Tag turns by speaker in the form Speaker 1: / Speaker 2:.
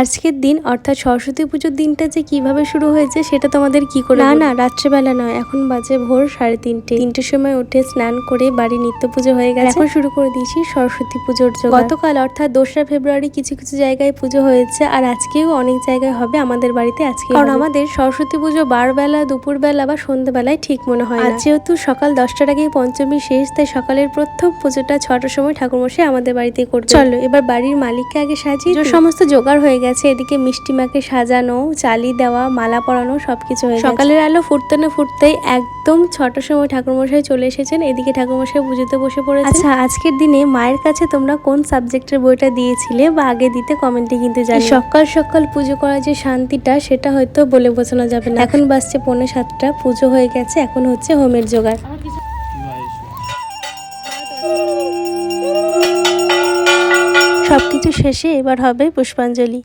Speaker 1: আজকের দিন অর্থাৎ সরস্বতী পুজোর দিনটা যে কীভাবে শুরু হয়েছে সেটা তোমাদের কি করে না না রাত্রেবেলা নয় এখন বাজে ভোর সাড়ে তিনটে। তিনটের সময় উঠে স্নান করে বাড়ি নিত্য পুজো হয়ে গেছে। এখন শুরু করে দিয়েছি সরস্বতী পুজোর জন্য গতকাল অর্থাৎ দোসরা ফেব্রুয়ারি কিছু কিছু জায়গায় পুজো হয়েছে আর আজকেও অনেক জায়গায় হবে আমাদের বাড়িতে আজকে কারণ আমাদের সরস্বতী পুজো বারবেলা দুপুরবেলা বা সন্ধ্যেবেলায় ঠিক মনে হয়। আর যেহেতু সকাল দশটার আগে পঞ্চমী শেষ তাই সকালের প্রথম পুজোটা ছটার সময় ঠাকুরমশাই আমাদের বাড়িতে করবে। চলো এবার বাড়ির মালিককে আগে সাজিয়ে। সমস্ত জোগাড় হয়ে গেছে এদিকে মিষ্টি মাকে সাজানো চালি দেওয়া মালা পরানো সবকিছু হয়ে সকালের আলো ফুটতে না ফুটতেই একদম ছটার সময় ঠাকুরমশাই চলে এসেছেন। এদিকে ঠাকুরমশাই পুজোতে বসে পড়েছে আচ্ছা আজকের দিনে মায়ের কাছে তোমরা কোন সাবজেক্টের বইটা দিয়েছিলে বা আগে দিতে কমেন্টে কিন্তু জানি সকাল সকাল পুজো করার যে শান্তিটা সেটা হয়তো বলে বোঝানো যাবে না। এখন বাজছে পৌনে সাতটা পুজো হয়ে গেছে এখন হচ্ছে হোমের জোগাড়। সবকিছু শেষে এবার হবে পুষ্পাঞ্জলি।